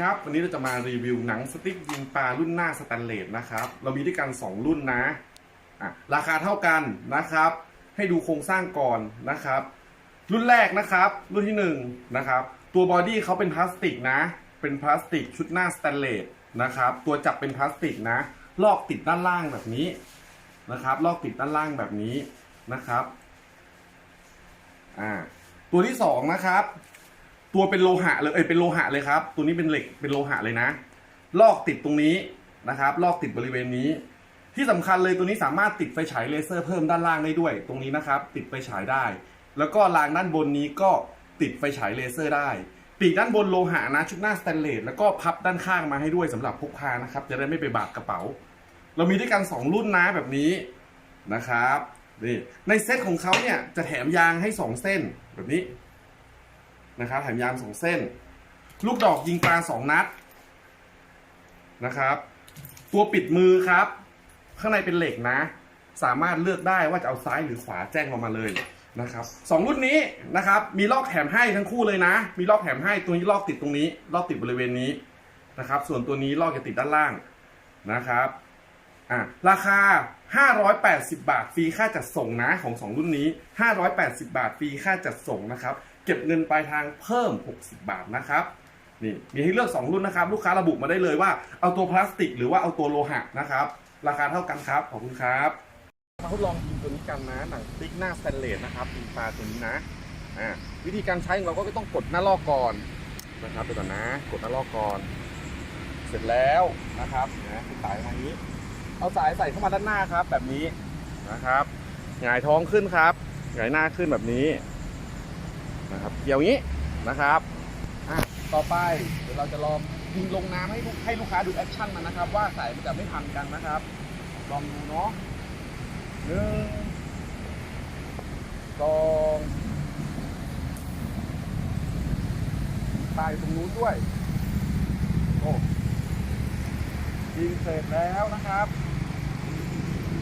ครับ วันนี้เราจะมารีวิวหนังสติ๊กยิงปลารุ่นหน้าสแตนเลสนะครับ เรามีด้วยกัน 2 รุ่นนะะราคาเท่ากันนะครับ ให้ดูโครงสร้างก่อนนะครับ รุ่นแรกนะครับ รุ่นที่1นนะครับ ตัวบอดี้เขาเป็นพลาสติกนะ เป็นพลาสติกชุดหน้าสแตนเลสนะครับ ตัวจับเป็นพลาสติกนะ ลอกติดด้านล่างแบบนี้นะครับ ลอกติดด้านล่างแบบนี้นะครับ อ่า ตัวที่สองนะครับ ตัวเป็นโลหะเลยเอ้ยเป็นโลหะเลยครับ ตัวนี้เป็นเหล็กเป็นโลหะเลยนะ ลอกติดตรงนี้นะครับ ลอกติดบริเวณนี้ ที่สำคัญเลยตัวนี้สามารถติดไฟฉายเลเซอร์เพิ่มด้านล่างได้ด้วย ตรงนี้นะครับ ติดไฟฉายได้ แล้วก็รางด้านบนนี้ก็ติดไฟฉายเลเซอร์ได้ ปีกด้านบนโลหะนะชุดหน้าสแตนเลสแล้วก็พับด้านข้างมาให้ด้วยสำหรับพกพานะครับ จะได้ไม่ไปบาดกระเป๋า เรามีด้วยกัน 2 รุ่นนะแบบนี้นะครับนี่ในเซตของเขาเนี่ยจะแถมยางให้ 2 เส้นแบบนี้ นะครับแถมยางสองเส้น ลูกดอกยิงปลาสองนัดนะครับ ตัวปิดมือครับ ข้างในเป็นเหล็กนะ สามารถเลือกได้ว่าจะเอาซ้ายหรือขวาแจ้งออกมาเลยนะครับสองรุ่นนี้นะครับมีลอกแถมให้ทั้งคู่เลยนะ มีลอกแถมให้ตัวนี้ลอกติดตรงนี้ ลอกติดบริเวณนี้นะครับ ส่วนตัวนี้ลอกจะติดด้านล่างนะครับ อะราคา 580 บาทฟรีค่าจัดส่งนะของสองรุ่นนี้ 580 บาทฟรีค่าจัดส่งนะครับ เก็บเงินปลายทางเพิ่ม 60 บาทนะครับนี่มีให้เลือก 2 รุ่นนะครับ ลูกค้าระบุมาได้เลยว่าเอาตัวพลาสติก หรือว่าเอาตัวโลหะนะครับ ราคาเท่ากันครับ ขอบคุณครับ มาทดลองยิงตัวนี้กันนะหนังสติ๊กหน้าสแตนเลสนะครับยิงปลาตัวนี้นะอ่าวิธีการใช้ของเราก็ต้องกดหน้าลอกก่อนนะครับไปก่อนนะ กดหน้าลอกก่อน เสร็จแล้วนะครับนะสายมาอย่างนี้ เอาสายใส่เข้ามาด้านหน้าครับ แบบนี้นะครับหงายท้องขึ้นครับหงายหน้าขึ้นแบบนี้นะครับเกี่ยวงี้นะครับอะต่อไปเดี๋ยวเราจะลองยิงลงน้ำให้ลูกให้ลูกค้าดูแอคชั่นมันนะครับ ว่าสายมันจะไม่พันกันนะครับ ลองดูเนาะหนึ่งสองตายตรงนู้นด้วยโอ้ ยิงเสร็จแล้วนะครับ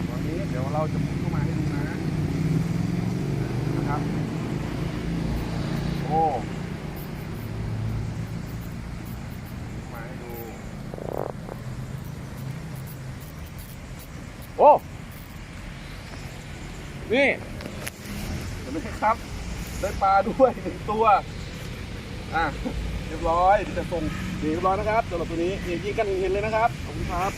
ตอนนี้เดี๋ยวเราจะหมุนเข้ามาให้ดูนะนะครับโอ้มาให้ดูโอ้นี่เห็นไหมครับ ได้ปลาด้วยหนึ่งตัว อะ เรียบร้อยที่จะส่งเรียบร้อยนะครับสำหรับตัวนี้นี่ยิงกันเห็นเลยนะครับขอบคุณครับ